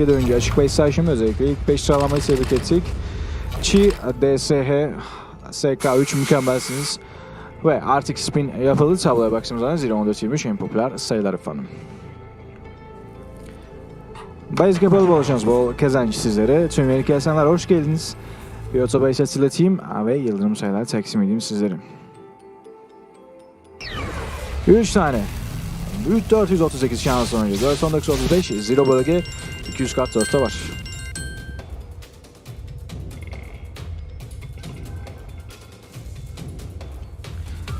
önce açık sayışım özellikle ilk 5 sıralamayı tebrik ettik. Çi, DSH, SK3 mükemmelsiniz. Ve artık spin yapıldı tabloya baktığımız zaman 0-14-23 en popüler sayılar efendim. Bayız kapalı bol şans, bol kazanç sizlere. Tüm yeni kesenler hoş geldiniz. Bir otobahis hatırlatayım ve yıldırım sayılar taksim edeyim sizlere. 3 tane. 3 438 şans sonucu. 4 19 35 0 bölge 200 kat 4'te var.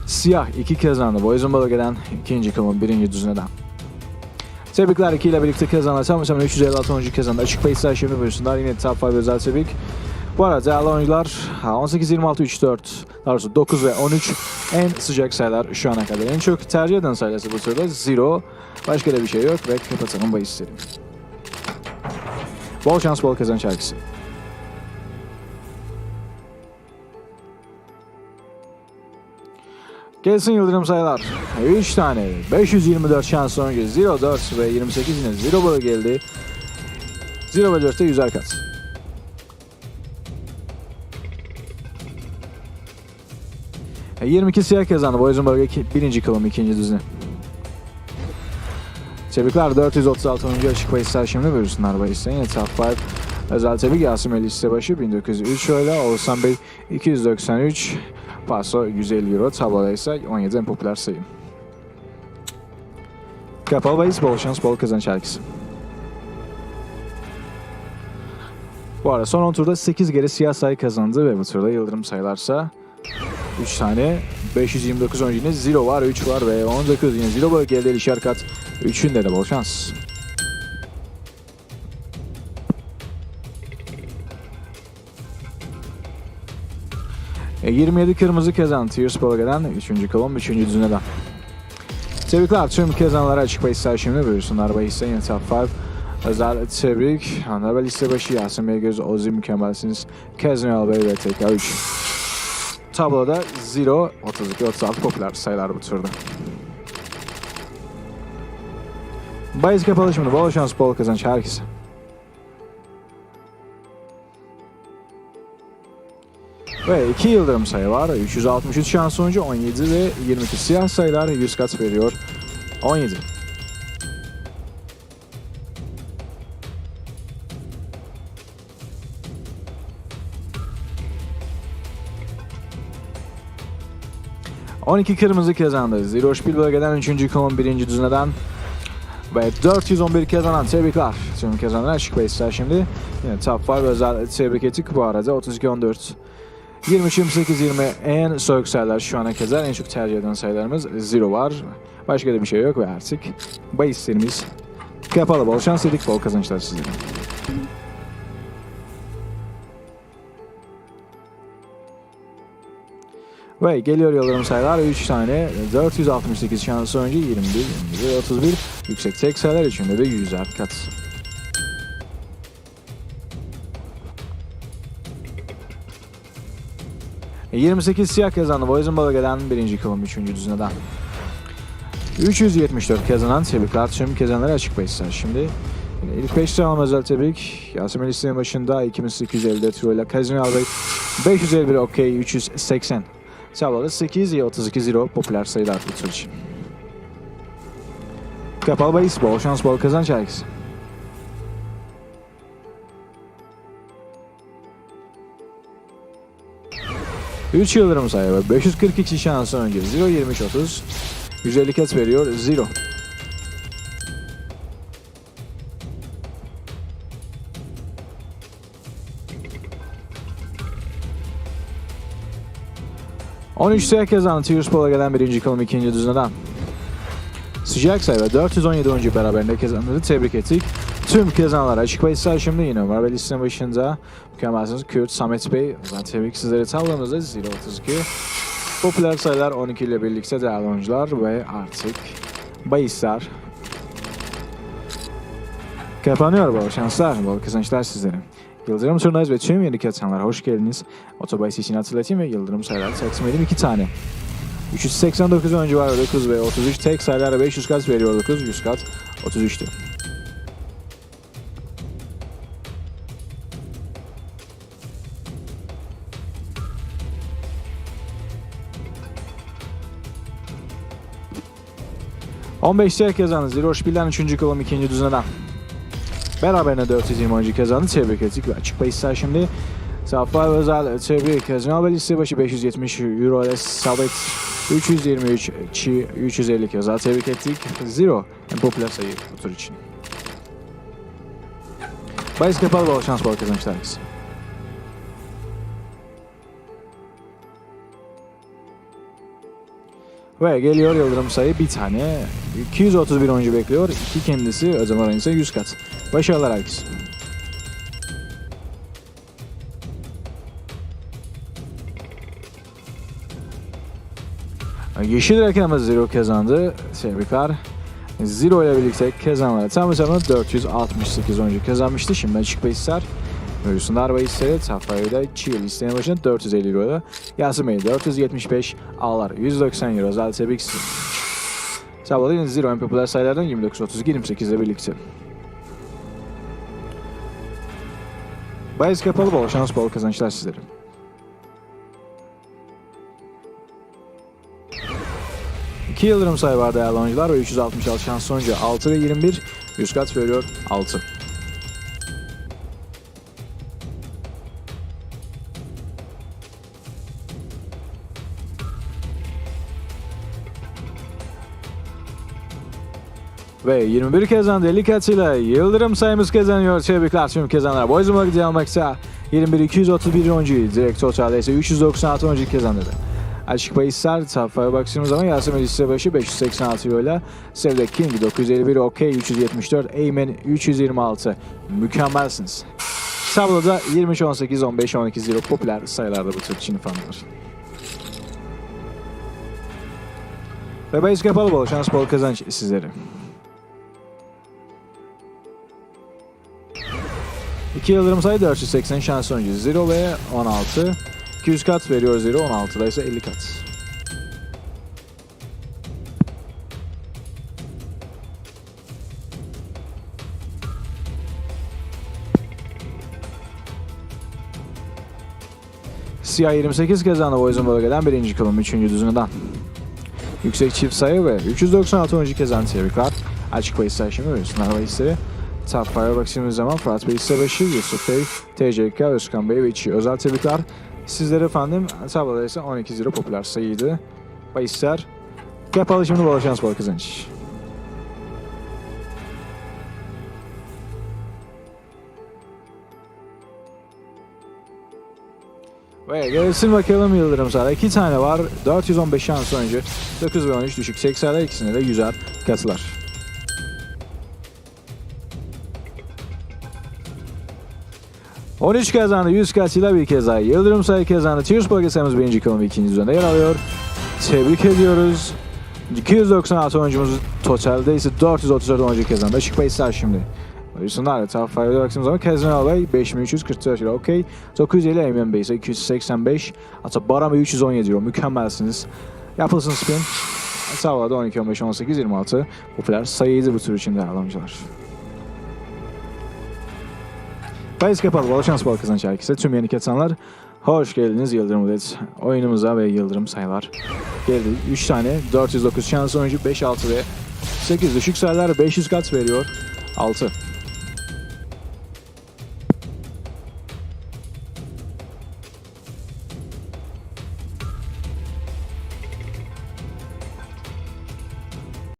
Siyah 2 kazandı. Boyazın bölgeden ikinci kılımı birinci düzineden. Tebrikler 2 ile birlikte kazandı. Tam tamına 356 oyuncu kazandı. Açık bahis şimdi buyursunlar. Yine top 5 özel tebrik. Bu arada değerli oyuncular 18, 26, 3, 4, daha doğrusu 9 ve 13 en sıcak sayılar şu ana kadar. En çok tercih eden sayısı bu sırada 0. Başka da bir şey yok ve kapatalım bahisleri. Bol şans, bol kazanç herkese. Gelsin Yıldırım sayılar. 3 tane. 524 şans sonucu 0, 4 ve 28 yine 0 böyle geldi. 0 ve 4'te 100'er kat. E, 22 siyah kazandı. Boyazın bölge birinci kılım ikinci düzine. Tebrikler 436 oyuncu açık bahisler şimdi buyursunlar bahisler. Yine top 5 özel tebrik Yasim Ali Listebaşı 1903 öyle. Oğuzhan Bey 293. Paso 150 euro. Tabloda ise 17 en popüler sayı. Kapalı bahis bol şans bol kazanç herkese. Bu arada son 10 turda 8 geri siyah sayı kazandı ve bu turda yıldırım sayılarsa 3 tane 529 oyuncu yine 0 var 3 var ve 19 yine 0 bölgede ikişer kat 3'ünde de bol şans. E, 27 kırmızı kazan Tears bölgeden 3. kolon 3. düzineden. Tebrikler tüm kazanlara açık bahisler şimdi buyursunlar bahisler yine top 5. Özel tebrik. Anlar liste başı Yasin Beygöz, Ozi mükemmelsiniz. Keznel Bey ve TK3. Tabloda 0, 32, 36 popüler sayılar bu turda. Bayız kapalı şimdi. Bol şans, bol kazanç herkese. Ve 2 yıldırım sayı var. 363 şans sonucu 17 ve 22 siyah sayılar 100 kat veriyor. 17. ...12 kırmızı kazandı. Zero Spiel bölgeden 3. kolon 1. düzineden... ...ve 411 kazanan tebrikler. Tüm kazananlar açık bahisler şimdi. Yine top 5 özel tebrik ettik bu arada. 32-14... 23-28-20 en soğuk sayılar şu ana kadar en çok tercih edilen sayılarımız 0 var. Başka da bir şey yok ve artık bahislerimiz kapalı. Bol şans dedik, bol kazançlar sizlere. Ve geliyor yıldırım sayılar 3 tane 468 şans önce 21, 21, 31 yüksek tek sayılar içinde de 100'er kat. E, 28 siyah kazandı. Boyazın bölgeden birinci kılım 3. düzineden. 374 kazanan tebrikler tüm kazananlara açık bahisler. Şimdi ilk 5 sıralama özel tebrik. Yasemin listenin başında 2854 euro ile Kazimir Bey 551 okey 380. Tabloda 8 ve 32 0 popüler sayılar için. Kapalı bahis bol şans bol kazanç herkese. Üç yıldırım sayı var. 542 şans önce 0 23 30 150 kat veriyor 0. On üç sayı kazandı Tiraspol'a gelen birinci kolum ikinci düzineden. Sıcak sayı ve 417 oyuncu beraberinde kazandı. Tebrik ettik. Tüm kazananlar açık bahisler şimdi yine var ve listenin başında mükemmelsiniz. Kürt, Samet Bey, zaten tebrik sizlere tablomuzda 0.32. Popüler sayılar 12 ile birlikte değerli oyuncular ve artık bahisler kapanıyor. Bol şanslar, bol kazançlar sizlere. Yıldırım Surnaz ve tüm yeni katılanlara hoş geldiniz. Otobahis için hatırlatayım ve Yıldırım Saylar taksim iki tane. 389 ön civarı 9 ve 33 tek sayılara 500 kat veriyor 9 100 kat 33'tü. On beşte herkes anız. Roş Bilan üçüncü kolum ikinci düzene. Beraberine 420 oyuncu kazandı. Tebrik ettik ve açık bahis şimdi. Safa özel tebrik kazanıyor. Liste başı 570 euro ile sabit 323 çi 350 kazandı. Tebrik ettik. Zero en popüler sayı bu tur için. Bahis kapalı bol şans bol kazançlar Ve geliyor Yıldırım sayı bir tane. 231 oyuncu bekliyor. İki kendisi Özlem Aran ise 100 kat. Başarılar herkese. Yeşil rakamı Zero kazandı. Tebrikler. Zero ile birlikte kazananlar tam tamı 468 oyuncu kazanmıştı. Şimdi açık bahisler. Buyursunlar bahisleri. Safayla Çiğ listenin başına 450 euro. Bey 475. Ağlar 190 euro. Size. Sabahleyin Zero en popüler sayılardan 29-32 28 ile birlikte. Bahis kapalı bol şans bol kazançlar sizlere. İki yıldırım sayı var değerli oyuncular ve 366 şans sonucu 6 ve 21 100 kat veriyor 6. Ve 21 kazandı 50 katıyla Yıldırım sayımız kazanıyor. Tebrikler tüm kazanlar. Boyzuma gidiyor almaksa 21 231 oyuncuyu direkt totalde ise 396 oyuncu kazandırdı. Açık bahisler safhaya baktığımız zaman Yasemin liste başı 586 euro ile Sevdek King 951, OK 374, Eymen 326. Mükemmelsiniz. Tabloda 23, 18, 15, 12 zero popüler sayılarda bu tür için fanlar. Ve bahis kapalı bol şans bol kazanç sizlere. İki yıldırım sayı 480 şans sonucu 0 ve 16. 200 kat veriyor 0, 16'da ise 50 kat. Siyah 28 kazandı Boyzun bölgeden birinci kolum 3. düzününden. Yüksek çift sayı ve 396 oyuncu kazandı tebrikler. Açık bahisler şimdi ve sınav bahisleri. Top Fire'a baktığımız zaman Fırat Bey Hissebaşı, Yusuf Bey, TCK, Özkan Bey ve İçi özel tebrikler. Sizlere efendim tabloda ise 12 lira popüler sayıydı. Bahisler kapalı şimdi bol şans bol kazanç. Ve gelsin bakalım Yıldırım Sara. İki tane var. 415 şans oyuncu. 9 ve 13 düşük. 80'ler ikisine de 100'er katılar. ...13 kazandı 100 kaçıyla bir kez daha Yıldırım sayı kazandı. Tius bölgesimiz birinci kolum ikinci düzende yer alıyor. Tebrik ediyoruz. 296 oyuncumuz totalde ise 434 oyuncu kazandı. Açık bahisler şimdi. Buyursunlar. Top 5'e baktığımız zaman Kazan Albay 5344 lira okey. 950 Emin Bey ise 285. Hatta Barama 317 euro. Mükemmelsiniz. Yapılsın spin. Sağlarda 12, 15, 18, 26. Popüler sayıydı bu tür için değerli oyuncular. Bahis kapalı. Bol şans bol kazanç herkese. Tüm yeni katılanlar hoş geldiniz Yıldırım Ulet. Oyunumuza ve Yıldırım sayılar geldi. 3 tane 409 şans oyuncu 5, 6 ve 8 düşük sayılar 500 kat veriyor. 6.